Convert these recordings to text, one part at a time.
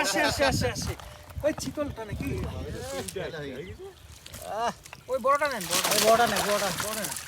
আসে আসে আসে আসে ওই চিতলটা নাকি? আহ, ওই বড়টা নেন বড়টা বড়টা নেন বড়টা বড়টা নেন।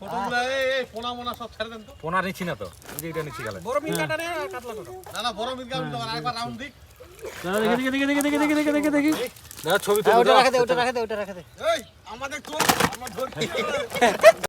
বড় কাতলা দেখি তো বড় কাতলা পোনা নিচ্ছি না তো এই যে এটা নিচ্ছি গেলে। বড় মির্কাটা নে আর কাতলাটা নাও। দেখি দেখি দেখি দেখি দেখি দেখি দেখি দেখি। না ছবি দাও। ওটা রাখে দে ওটা রাখে দে আমাদের তোর আমার ধর